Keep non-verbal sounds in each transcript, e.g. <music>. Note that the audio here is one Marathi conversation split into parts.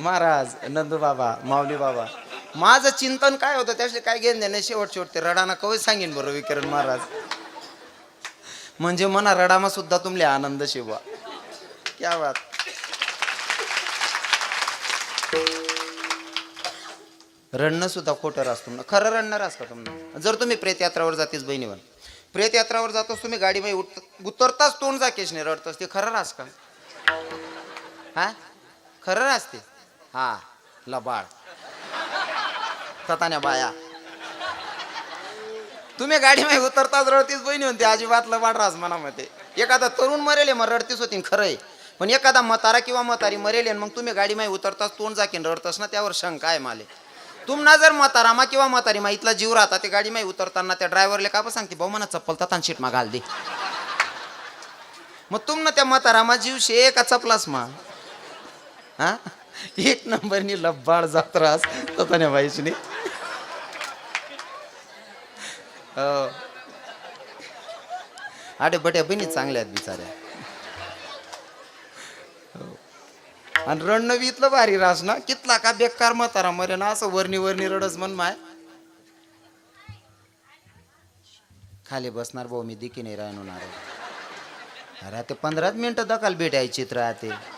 महाराज नंदू बाबा माऊली बाबा. माझं चिंतन काय होतं त्याचे काय घेणं देणे शेवट शेवट ते रडाना कवच सांगेन बरं विकिरण महाराज. म्हणजे मना रडामा सुद्धा तुमले आनंद शिवा. क्या बात. रडणं सुद्धा खोटं रास ना खरं रडणार असतं तुम्ही जर तुम्ही प्रेतयात्रावर जातेस बहिणीवर. प्रेतयात्रावर जातोस तुम्ही गाडीमध्ये उत उतरताच तोंड जाकेश नाही रडतोस ते खरं रास का? हा? खरं असते हा लबाड ततान्या बाया. तुम्ही गाडी गाडीमध्ये उतरताच रडतीस बहिणी म्हणते अजिबात लबाड रास मनामध्ये एखादा तरुण मरेल मग रडतीस होती खरं आहे पण एखादा मतारा किंवा मतारी मरेल मग तुम्ही गाडी गाडीमध्ये उतरताच तोंड जाकीन रडतस ना त्यावर शंका आहे माले. तुम्हाला जर मतारामा किंवा मतारी मा इथला जीव राहता ते गाडी माही उतरताना त्या ड्रायव्हरला का पण सांगते भाऊ म्हणा चप्पल ततान शीट मा घाल दे. मग तुम त्या मतारामा जीव शे का चपलास मा? हा? एक नंबरनी लब्बाळ जात रास ततान्या बाईशनी. हो. आडे बट्या बहिणी चांगल्या आहेत बिचाऱ्या. हो. आणि रणनवी बी इथलं भारी रास ना कितला का बेकार म्हातारा मरे ना असं वरणी वरणी रडस म्हण माय. खाली बसणार भाऊ मी दिकी नाही राहणार. अरे ते पंधराच मिनिटं दकाल भेटायची राहते.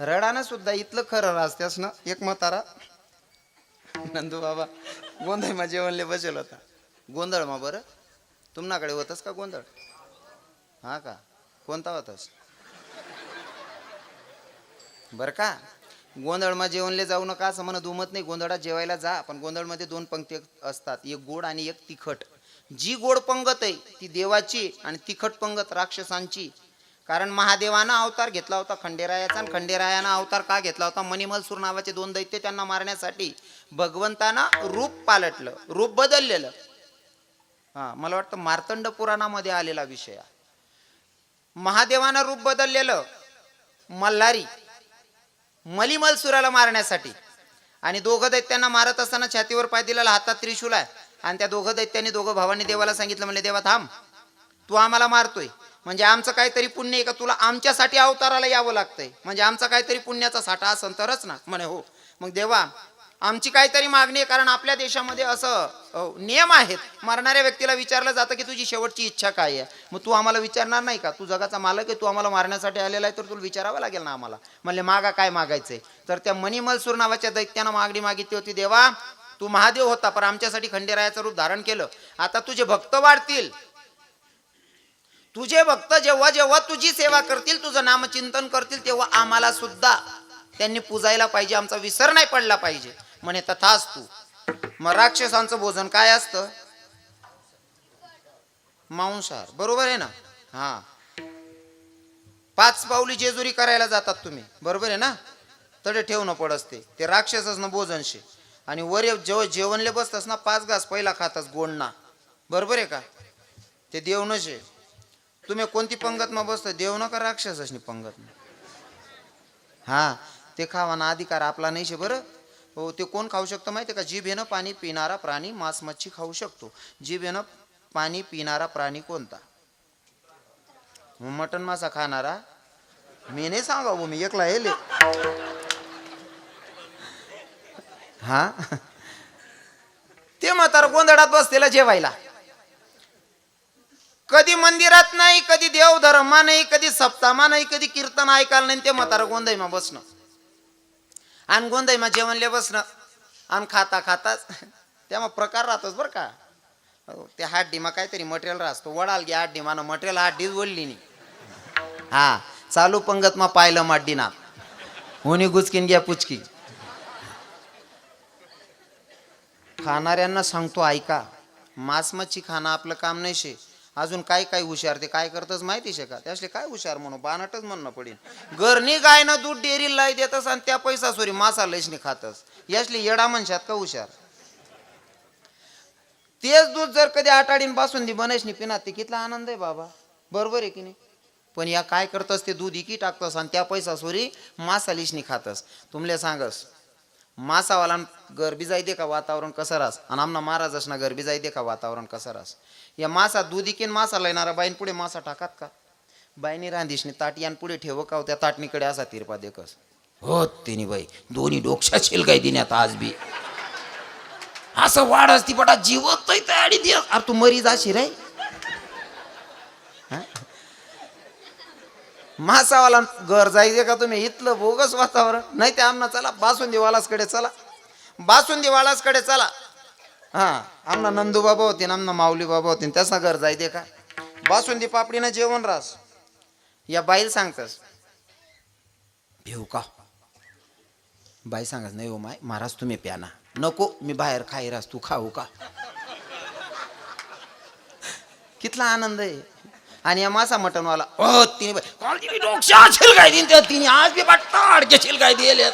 रडानं सुद्धा इथलं खरं रास्त्यास ना एक म्हातारा. नंदू बाबा गोंधळ मा जेवणले बसेल होता. गोंधळ मा बरं? तुमनाकडे होतस का गोंधळ? हा का? कोणता होतास? बर का? गोंधळमा जेवणले जाऊ नका असं म्हणत उमत नाही. गोंधळात जेवायला जा पण गोंधळमध्ये दोन पंक्ती असतात. एक गोड आणि एक तिखट. जी गोड पंगत आहे ती देवाची आणि तिखट पंगत राक्षसांची. कारण महादेवानं अवतार घेतला होता खंडेरायाचा आणि खंडेरायानं अवतार का घेतला होता? मणिमलसूर नावाचे दोन दैत्य त्यांना मारण्यासाठी भगवंतानं रूप पालटलं रूप बदललेलं. हा मला वाटतं मार्तंड पुराणामध्ये आलेला विषय महादेवानं रूप बदललेलं मल्हारी मलिमलसुराला मारण्यासाठी. आणि दोघं दैत्यांना मारत असताना छातीवर पाय दिलेला हातात त्रिशूल आहे. आणि त्या दोघं दैत्यांनी दोघं भावांनी देवाला सांगितलं म्हणजे देवा थांब. तू आम्हाला मारतोय. म्हणजे आमचं काहीतरी पुण्य आहे का? तुला आमच्यासाठी अवताराला यावं लागतंय. म्हणजे आमचा काहीतरी पुण्याचा साठा असन तरच ना. म्हणे हो. मग देवा आमची काहीतरी मागणी आहे कारण आपल्या देशामध्ये असं नियम आहेत. मारणाऱ्या व्यक्तीला विचारलं जातं की तुझी शेवटची इच्छा काय आहे? मग तू आम्हाला विचारणार नाही का? तू जगाचा मालक आहे तू आम्हाला मारण्यासाठी आलेला आहे तर तुला विचारावं लागेल ना आम्हाला? म्हणले मागा काय मागायचंय? तर त्या मणिमलसूर नावाच्या दैत्यानं मागणी मागितली होती देवा तू महादेव होता पण आमच्यासाठी खंडेरायाचं रूप धारण केलं. आता तुझे भक्त वाढतील. तुझे भक्त जेव्हा जेव्हा तुझी सेवा करतील तुझं नामचिंतन करतील तेव्हा आम्हाला सुद्धा त्यांनी पुजायला पाहिजे आमचा विसर नाही पडला पाहिजे. म्हणे तथाच तू. मग राक्षसांचं भोजन काय असतं? मांसाहार. बरोबर आहे ना? हा. पाच पावली जेजुरी करायला जातात तुम्ही. बरोबर आहे ना? तडे ठेवणं पडस ते. राक्षसच ना भोजन शे आणि वर जेव्हा जेवणले बसतस ना पाच घास पहिला खातस गोडना बरोबर आहे का? ते देवनच आहे तुम्ही कोणती पंगत मग बसतो? देव नका राक्षसनी पंगत हा ते खावाना अधिकार आपला नाही शे बरं? हो ते कोण खाऊ शकतं माहिती आहे का जीभेनं पाणी पिणारा प्राणी मांस मच्छी खाऊ शकतो. जीभेनं पाणी पिणारा प्राणी कोणता? मटन मासा खाणारा? मी नाही सांगा भाऊ, मी एकला येले हा? ते म्हातारा गोंधळात बसतेला जेवायला. कधी मंदिरात नाही कधी देव धर्मा नाही कधी सप्तामा नाही कधी कीर्तन ऐकायला नाही ते म्हातारा गोंधईमा बसणं. आणि गोंधईमा जेवणले बसणं. आणि खाता खाताच. त्यामुळे प्रकार राहतोच बरं का. हो, ते त्या हाड्डीमा काहीतरी मटेरियल राहतो. वडाल घ्या हाड्डीमानं मटेरियल हाड्डीच बोलली नाही हा चालू पंगत मा पाहिलं माड्डीना. होणी गुचकीन घ्या पुचकी. खाणाऱ्यांना सांगतो ऐका मांस मच्छी खाणं आपलं काम नाही शे. अजून काय काय हुशार ते काय करतच माहिती शे त्यासले काय हुशार म्हणू? बानटच म्हणणं पडेल घरनी गायनं दूध डेअरी लाई देतस आणि त्या पैसा सोरी मासा लसणी खातस. यासली येडा म्हणशात का हुशार? तेच दूध जर कधी आटाडीन बसून दी बनायच पिना ते कितला आनंद आहे बाबा. बरोबर आहे की नाही? पण या काय करतस ते दूध इकी टाकतस आणि त्या पैसा सोरी मासा लिशनी खातस. तुमले सांगस मासावाला गरबी जाई दे का वातावरण कसं रास? आणि आमना महाराज ना गरबी जाई दे का वातावरण कसं रास? या मासा दूध मासा लेणारा बाईन पुढे मासा टाकात का? बाईने रांधीशने ताट यान पुढे ठेव का हो, त्या ताटणीकडे असा तिरपा देखस. हो तिने बाई दोन्ही डोक्षा शिलगाई देण्यात आज बी. असं वाढ असती पटा जिवत तयारी दे अरे तू मरी जाशी रे. मासावाला घर जायचे का तुम्ही? इथलं बोगस वातावरण. नाही ते आमना चला बासुंदी वालासकडे चला. बासुंदी वालासकडे चला. हा आमना नंदू बाबा होतीन आमना माऊली बाबा होतीन त्याचा घर जायते का? बासुंदी पापडीनं जेवण रास. या बाईल सांगतस. भिऊ का? बाई सांगत नाही हो माय महाराज तुम्ही प्याना. नको मी बाहेर खाई रास तू खाऊ का? कितला आनंद आहे. आणि या मासा मटनवाला ओ तिने बाई तिने तिने आज बी बाट्टा अडके काय दिले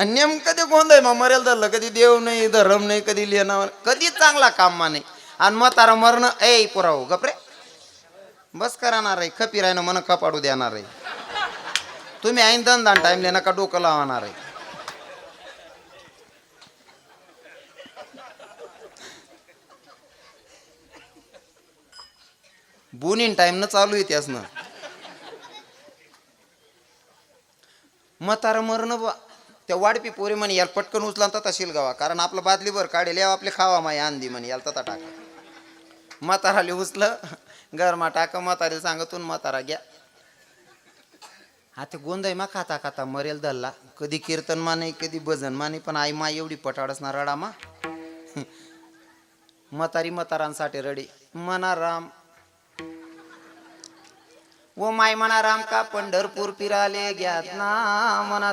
आणि नेमकं ते गोंधळ मग मरेल धरलं. कधी देव नाही धरम नाही कधी लिहिणं कधीच चांगला काम नाही आणि म्हातारा मरण ए पुराव गपरे बस करणार आहे खपी राहिनं मन कपाडू देणार आहे. तुम्ही ऐन दन टाइम ले नका डोकं लावणार आहे. बुनीन टाइम न चालू आहे त्याच ना म्हातारा मरण बा त्या वाडपी पोरी म्हणे याला पटकन उचला तथा शिलगावा. कारण आपलं बादलीभर काढेल या आपले खावा माय आंदी म्हणे याला तथा टाका. म्हाताराले उचलं गरमा टाका म्हातारे सांगतून म्हातारा घ्या. हा ते गोंधळ मा खाता खाता मरेल धल्ला कधी कीर्तन मा नाही कधी भजन मा नाही पण आई मा एवढी पटाडच ना रडा मा. म्हातारी म्हातारांसाठी रडी. मना राम. व माय म्हणा राम का पंढरपूर फिराले घ्यात ना मना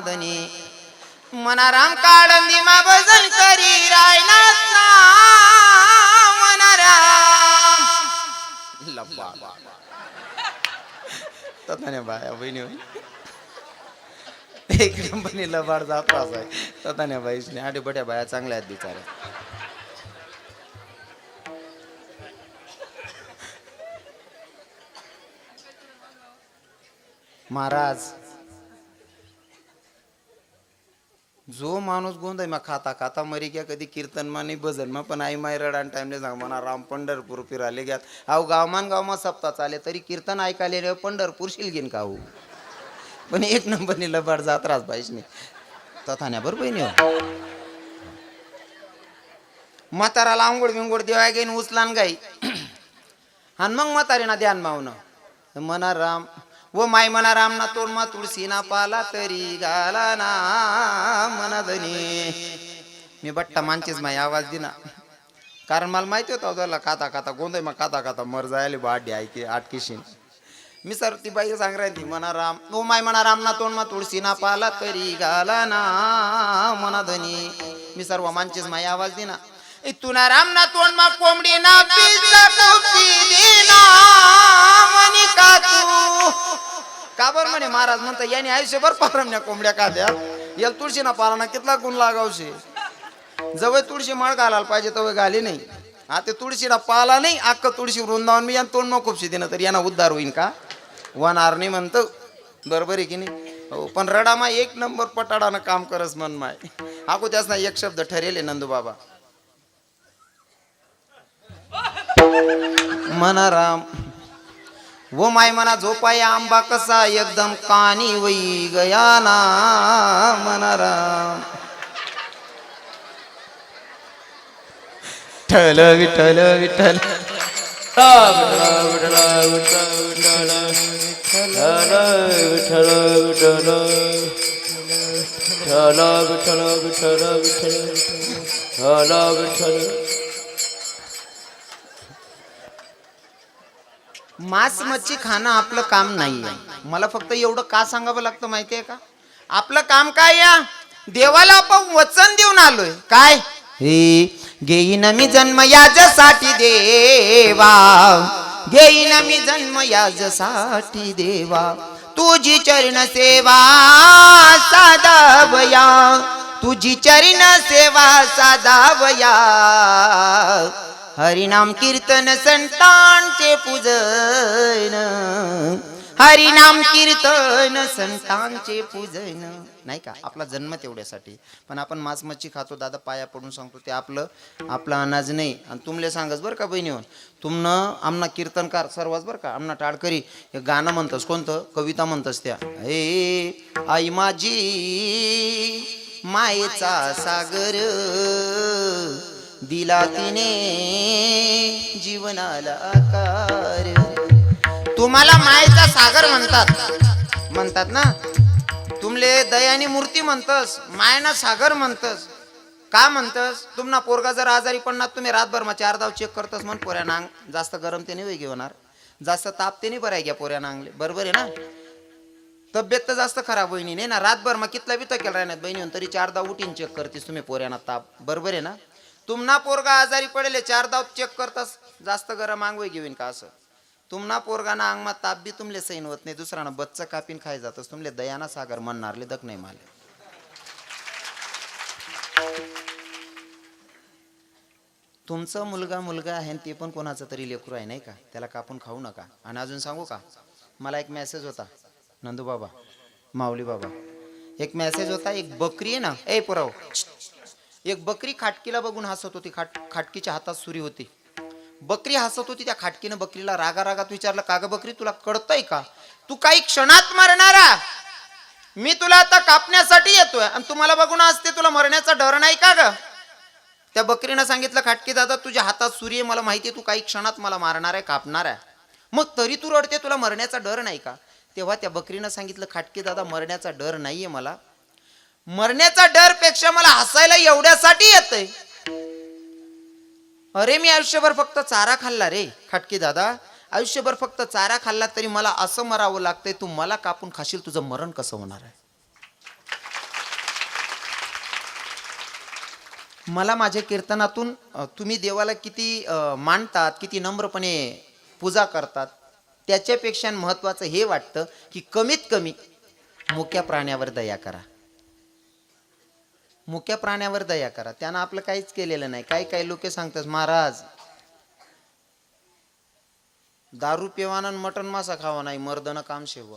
मनाराम मना राम काळंदी मा भजन करी रायनाथ ना लब्बा बाया बहिणी एक कंपनी लबाड जात आहे. तथाने बाईसने आडे बट्या बाया चांगल्या आहेत बिचाऱ्या. महाराज जो माणूस गोंधळ मग खाता खाता मरी घ्या कधी कीर्तनमा नाही भजनमा पण आई माय रडान टाइमले सांग म्हणा राम पंढरपूर फिराले घ्यात अहो गावमान गावमा सप्ताह चाले तरी कीर्तन ऐकायला रे पंढरपूर शिलगीन का हो? पण एक नंबरनी लबाड जात राहत पाहिजे तथान्या बरोबर बहिणी हो. म्हाताराला आंघोळ बिंगोळ देवाय घेईन उचलान गाई. <clears throat> आणि मग म्हातारीना ध्यान मावणं. मना राम व माय म्हणा रामना ना तोड पाला तरी गाला ना मना धनी मी बट्टा मानचीच माय आवाज दिना. कारण मला माहिती होता त्याला खाता खाता गोंधळ मग खाता खाता मर जायला बाडी ऐके आटकीशीन. मी सर ती बाई सांग राहिली म्हणा राम ओ माय म्हणा राम ना तोंड मा तुळशी ना पाला तरी गाला ना म्हणा धनी मी सर्व मानचीच माय आवाज दिना. मा कोंबडी ना पिझ्झा कुपी दिना मनी का तू? का बरं म्हणे महाराज म्हणता याने आयुष्यभर पारमण्या कोंबड्या काद्या याला तुळशी ना पाला ना कितला गुण लागावशे? जवळ तुळशी मळ घालायला पाहिजे तवय घाली नाही. हा ते तुळशीला पाला नाही अख्ख तुळशी वृंदावन मी यानं तोंड नको दिनं तर यांना उद्धार होईन का? वनार नाही म्हणतो. बरोबर आहे की नाही? हो पण रडामा एक नंबर पटाडानं काम करस मन माय. आको त्याच ना एक शब्द ठरेल नंदू बाबा मना राम वो माय मना झोपाय आंबा कसा एकदम कानी वई गया ना मना राम ठल विठ्ठल विठ्ठल मांस मच्छी खाणं आपलं काम नाही आहे मला फक्त एवढं का सांगावं लागतं माहितीये का? आपलं काम काय या? देवाला आपण वचन देऊन आलोय. काय? हे घेईन मी जन्म याजसाठी देवा. घेईन मी जन्म याजसाठी देवा. तुझी चरण सेवा साधावया. तुझी चरण सेवा साधावया. हरिनाम कीर्तन संतांचे पूजन. हरिनाम कीर्तन संतांचे पूजन. नाही का? आपला जन्म तेवढ्यासाठी. पण आपण मांस मच्छी खातो दादा पाया पडून सांगतो ते आपलं आपला अनाज नाही. आणि तुमले सांगस बरं का बहिणीवर तुमनं आमना कीर्तनकार सर्वच बरं का? आमना टाळकरी. हे गाणं म्हणतस कोणतं? कविता म्हणतस त्या. हे आई माझी मायेचा सागर. दिला तिने जीवनाला आकार. तुम्हाला मायेचा सागर म्हणतात. म्हणतात ना? तुमले दयानी मूर्ती म्हणतस मायना सागर म्हणतस. का म्हणतस? तुम्हाला पोरगा जर आजारी पडणार तुम्ही रातभर मग चार दाव चेक करतस म्हण पोऱ्या नांग. जास्त गरम ते नाही होणार जास्त ताप ते नाही बराय घ्या पोऱ्या नांगले बरोबर आहे ना? तब्येत तर जास्त खराब होईनी नाही ना? रातभर मग कितला बिता केला नाही बहिणी तरी चार दाव उठीन चेक करतीस तुम्ही पोऱ्याना ताप. बरोबर आहे ना? तुमना पोरगा आजारी पडेल चार दाव चेक करतास जास्त गरम अंग घेऊन का असं? तुमना पोरगाना अंगमा ताप बी तुमले सैन होत नाही दुसरानं बच्च कापीन खाय जातस तुमले दयाना सागर म्हणणारले दक नाही माले. तुमचं मुलगा मुलगा आहे आणि ते पण कोणाचं तरी लेकरू आहे नाही का? त्याला कापून खाऊ नका. आणि अजून सांगू का? मला एक मेसेज होता नंदू बाबा माऊली बाबा एक मेसेज होता एक बकरी आहे ना ए पुराव. एक बकरी खाटकीला बघून हसत होती. खाट खाटकीच्या हातात सुरी होती. बकरी हसत होती त्या खाटकीनं बकरीला रागा रागात विचारलं का ग बकरी तुला कळतंय का? तू काही क्षणात मरणारा. मी तुला आता कापण्यासाठी येतोय आणि तुम्हाला बघून असते तुला मरण्याचा डर नाही का ग? त्या बकरीनं सांगितलं खाटकी दादा तुझ्या हातात सूर्य मला माहिती तू काही क्षणात मला मारणार आहे कापणार आहे. मग तरी तू रडते तुला मरण्याचा डर नाही का? तेव्हा त्या बकरीनं सांगितलं खाटकी दादा मरण्याचा डर नाहीये मला. मरण्याचा डरपेक्षा मला हसायला एवढ्यासाठी येतंय. अरे मी आयुष्यभर फक्त चारा खाल्ला रे खाटकी दादा. आयुष्यभर फक्त चारा खाल्ला तरी मला असं मरावं लागतंय तू मला कापून खाशील तुझं मरण कसं होणार आहे? मला माझ्या कीर्तनातून तुम्ही देवाला किती मानतात किती नम्रपणे पूजा करतात त्याच्यापेक्षा महत्त्वाचं हे वाटतं की कमीत कमी मोक्या प्राण्यावर दया करा. मुक्या प्राण्यावर दया करा. त्यानं आपलं काहीच केलेलं नाही. काही काही लोक सांगतात महाराज दारू पिवानं मटन मासा खावा नाही मर्दनं काम शेव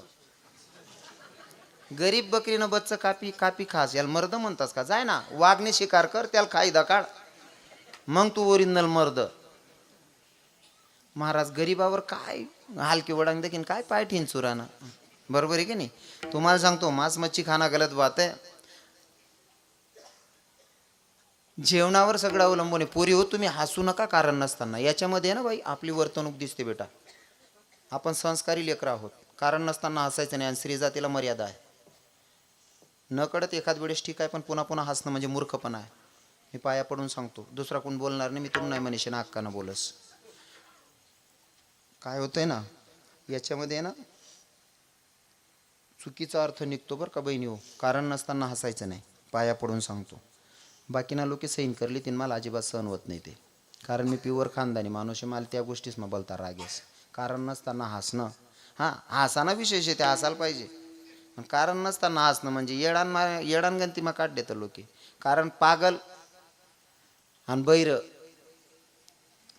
गरीब बकरीनं बच्च कापी कापी खास. याला मर्द म्हणतास का? जाय ना वाघने शिकार कर त्याला खायदा काढ. मग तू ओरिजिनल मर्द. महाराज गरीबावर काय हलकी वडांग देखील काय पाय ठेन चुरानं बरोबर आहे की नाही? तुम्हाला सांगतो मांस मच्छी खाना गलत बात आहे. जेवणावर सगळं अवलंबून आहे. पोरी हो तुम्ही हसू नका कारण नसताना. याच्यामध्ये ना बाई आपली वर्तणूक दिसते बेटा. आपण संस्कारी लेकर आहोत. कारण नसताना हसायचं नाही आणि स्त्री जातीला मर्यादा आहे. न कळत एखाद वेळेस ठीक आहे पण पुन्हा पुन्हा हसणं म्हणजे मूर्खपणा आहे. मी पाया पडून सांगतो. दुसरा कोण बोलणार नाही मी तुम नाही मनीषे ना हक्कानं बोलस. काय होतंय ना याच्यामध्ये ना चुकीचा अर्थ निघतो बरं का बहिणी हो. कारण नसताना हसायचं नाही. पाया पडून सांगतो. बाकीना लोक सैन करली तीन मला अजिबात सहन होत नाही ते. कारण मी प्युअर खानदानी माणूस आहे मला त्या गोष्टीच मग बोलता रागेस कारण नसताना हसणं. हां हसाना विशेष आहे ते हसायला पाहिजे. कारण नसताना हसणं म्हणजे येडान मा येडान गणती मग काढ देतं लोके. कारण पागल आणि बैर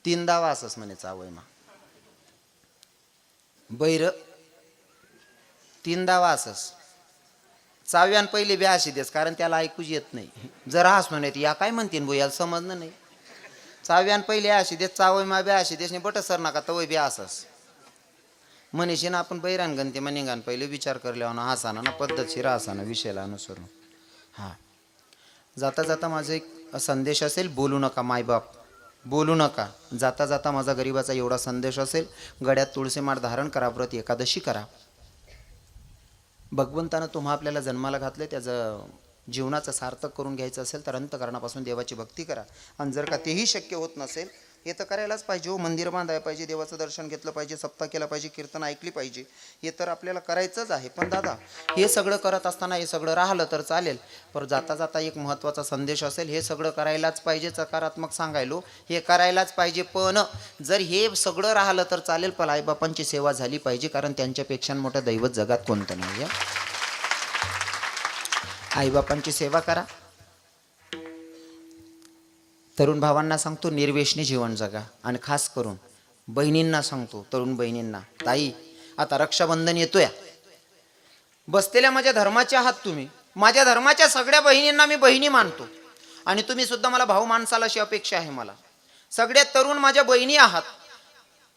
तीन दावा असंच म्हणे चावय मा बैर तीन दावा असंच चाव्यान पहिले बी अशी देस कारण त्याला ऐकूच येत नाही. जर हास म्हणत या काय म्हणतीन बो याला समजणं नाही. चाव्यान पहिले अशी देस चावय मा बी अशी देस बट सर नका तवय बी असस मनीषीनं आपण बैरान गणते मनिंगान पहिले विचार करल्यावर ना हसाना ना पद्धतशीर हसाना विषयाला अनुसरून. हां. जाता जाता माझा एक संदेश असेल बोलू नका मायबाप. बोलू नका. जाता जाता माझा गरिबाचा एवढा संदेश असेल गड्यात तुळसीमाळ धारण करा व्रत एकादशी करा. भगवंतानं तुम्हा आपल्याला जन्माला घातलं त्याचं जीवनाचं सार्थक करून घ्यायचं असेल तर अंतकरणापासून देवाची भक्ती करा. आणि जर का तेही शक्य होत नसेल हे तर करायलाच पाहिजे हो. मंदिर बांधायला पाहिजे देवाचं दर्शन घेतलं पाहिजे सप्ताह केला पाहिजे कीर्तन ऐकली पाहिजे. हे तर आपल्याला करायचंच आहे. पण दादा हे सगळं करत असताना हे सगळं राहिलं तर चालेल. पण जाता जाता एक महत्त्वाचा संदेश असेल हे सगळं करायलाच पाहिजे सकारात्मक सांगायलो. हे करायलाच पाहिजे पण जर हे सगळं राहिलं तर चालेल पण आईबापांची सेवा झाली पाहिजे कारण त्यांच्यापेक्षा मोठं दैवत जगात कोणतं नाही आहे आईबापांची सेवा करा. तरुण भावांना सांगतो निर्वेशने जीवन जगा. आणि खास करून बहिणींना सांगतो तरुण बहिणींना ताई आता रक्षाबंधन येतोय. बसलेल्या माझ्या धर्माच्या आहात तुम्ही. माझ्या धर्माच्या सगळ्या बहिणींना मी बहिणी मानतो. आणि तुम्ही सुद्धा मला भाऊ माणसाला अशी अपेक्षा आहे मला. सगळ्या तरुण माझ्या बहिणी आहात.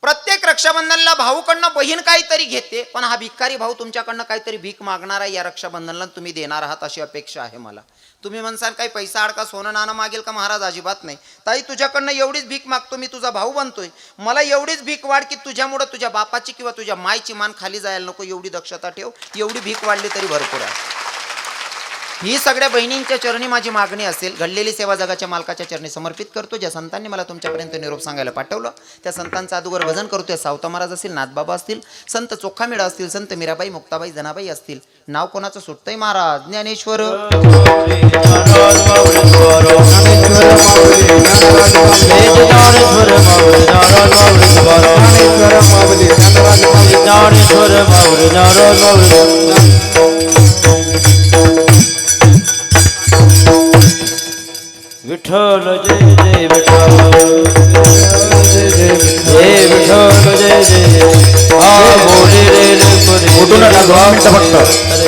प्रत्येक रक्षाबंधनला भाऊकडनं बहीण काहीतरी घेते पण हा भिकारी भाऊ तुमच्याकडनं काहीतरी भीक मागणार आहे या रक्षाबंधनला तुम्ही देणार आहात अशी अपेक्षा आहे मला. तुम्ही म्हणसाल काही पैसा अडका सोनं नाणं मागेल का महाराज? अजिबात नाही. ताई तुझ्याकडनं एवढीच भीक मागतो मी तुझा भाऊ बनतोय. मला एवढीच भीक वाढ की तुझ्यामुळं तुझ्या बापाची किंवा तुझ्या मायची मान खाली जायला नको एवढी दक्षता ठेव एवढी भीक वाढली तरी भरपूर आहे. ही सगळ्या बहिणींच्या चरणी माझी मागणी असेल. घडलेली सेवा जगाच्या मालकाच्या चरणी समर्पित करतो. ज्या संतांनी मला तुमच्यापर्यंत निरोप सांगायला पाठवलं त्या संतांचा अदुवर भजन करतोय सावता महाराज असतील नाथबाबा असतील संत चोखामेळा असतील संत मीराबाई मुक्ताबाई जनाबाई असतील. नाव कोणाचं सुटतंय महाराज? ज्ञानेश्वर. ज्ञानेश्वर आ बोले